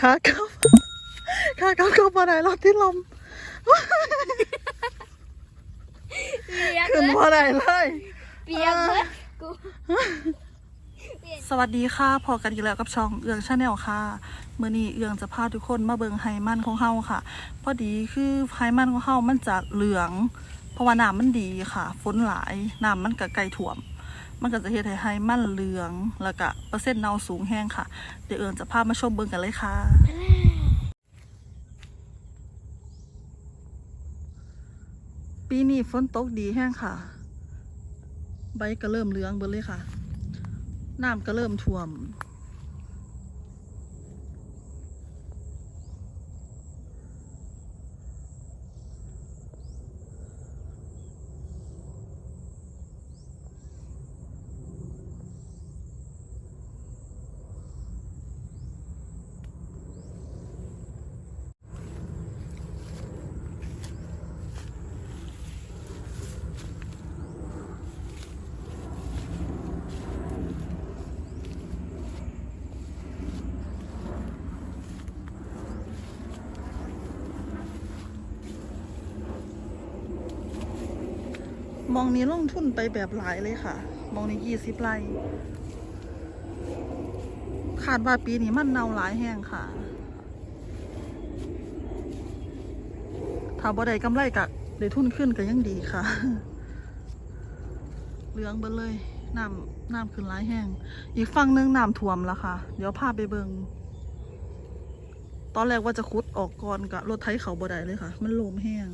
ขากลับขากลับเข้ามาไหนรถที่ลมเปียกขึ้นเลยมาไหนเลยเปียกเลยกูสวัสดีค่ะ พอกันอีกแล้วกับช่องเอืองชาแนลค่ะเมื่อนี้เอืองจะพาทุกคนมาเบิงไฮมันของเฮาค่ะ พอดีคือไฮมันของเฮามันจะเหลือง เพราะว่าน้ำมันดีค่ะ ฝนหลายน้ำมันก็ไกลถ่วม มันก็จะเฮ็ดให้ไฮมันเหลืองแล้วก็เปอร์เซ็นต์เนาสูงแห้งค่ะ เดี๋ยวเอิญจะพามาชมเบิงกันเลยค่ะปีนี้ฝนตกดีแห้งค่ะ ใบก็เริ่มเหลืองเบิดเลยค่ะ น้ำก็เริ่มท่วม มองนี้ลงทุนไปแบบหลายเลยค่ะ มองนี้ยี่สิบไร่คาดว่าปีนี้มันเนาหลายแห้งค่ะ ถ้าบ่ได้กำไรกะได้ทุนขึ้นก็ยังดีค่ะ เหลืองเบิดเลยน้ำน้ำขึ้นหลายแห้ง อีกฝั่งหนึงน้ำท่วมแล้วค่ะ เดี๋ยวพาไปเบิงตอนแรกว่าจะคุดออกก่อนกะรถไถเขาบ่ได้เลยค่ะ มันลมแห้ง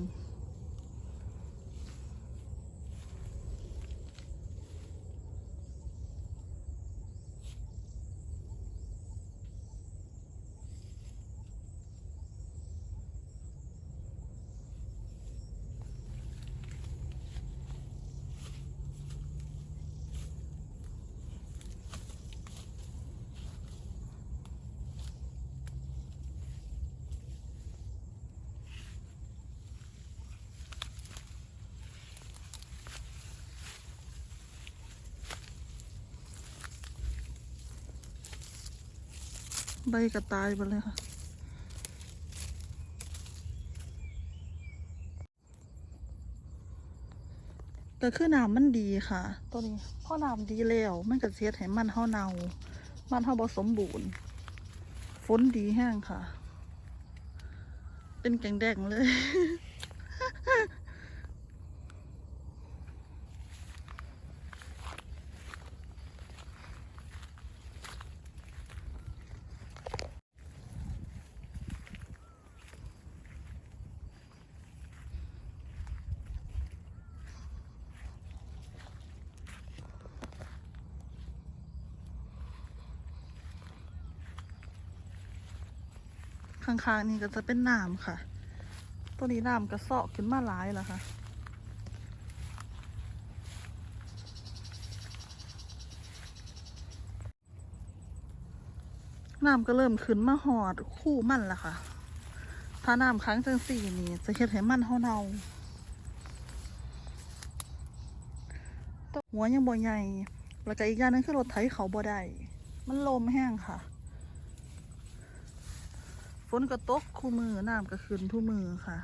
ใบกระตายไปเลยค่ะก็คือน้ำมันดีค่ะ ตัวนี้พอน้ำดีแล้วมันก็เสียให้มันเฮาเนามันเฮาบ่สมบูรณ์ฝนดีแห้งค่ะ เป็นแกงแดงเลย ข้างๆนี่ก็จะเป็นน้ำค่ะ ตัวนี้น้ำกระเซาะขึ้นมาหลายแล้วค่ะ น้ำก็เริ่มขึ้นมาหอดคู่มันแล้วค่ะ ถ้าน้ำค้างจังสี่นี่ จะเฮ็ดให้มันเฮาเนาหัวยังบ่ใหญ่ แล้วก็อีกอย่างนึงคือรถไถเขาบ่ได้ มันลมแห้งค่ะ นก็ตกคู่มือน้ำก็ขึ้นทุกมือค่ะ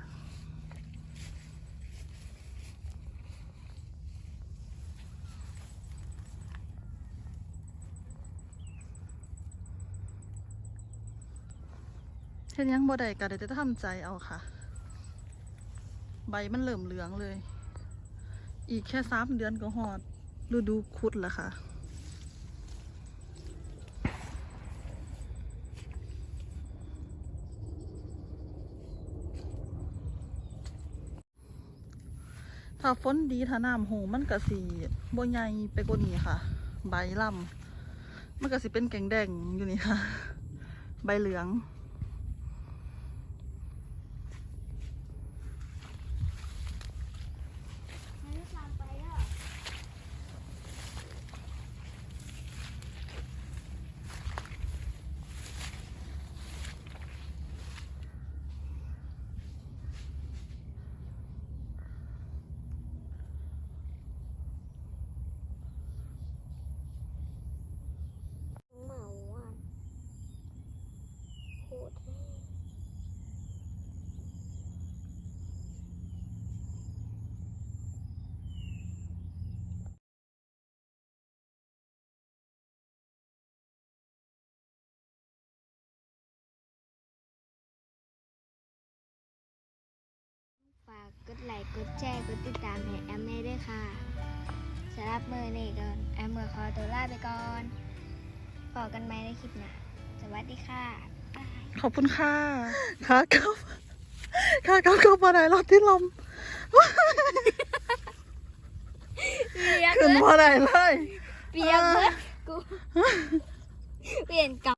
เห็นยังบ่ได้ก็ได้แต่ทำใจเอาค่ะ ใบมันเริ่มเหลืองเลย อีกแค่สามเดือนก็หอดฤดูคุดแล้วค่ะ ถ้าฝนดีถ้าน้ำโหมันก็สีบใหญ่ไปกว่านี้ค่ะ ใบลำมันก็สิเป็นแกงแดงอยู่นี่ค่ะ ใบเหลือง เหมาอะ พูด ฝา กกดไลค์ กดแชร์ กดติดตามให้แอมเน่ด้วยค่ะสำหรับมือนี่ก่อนแอมเมอร์ขอตัวลาไปก่อนบอกกันไหมในคลิปหน้าสวัสดีค่ะบ๊ายบายขอบคุณค่ะค่ะครับค่ะครับก็มาได้รอบที่ลมเปียกขึ้นมาได้เลยเปียกเบิดกูเปลี่ยนกลับ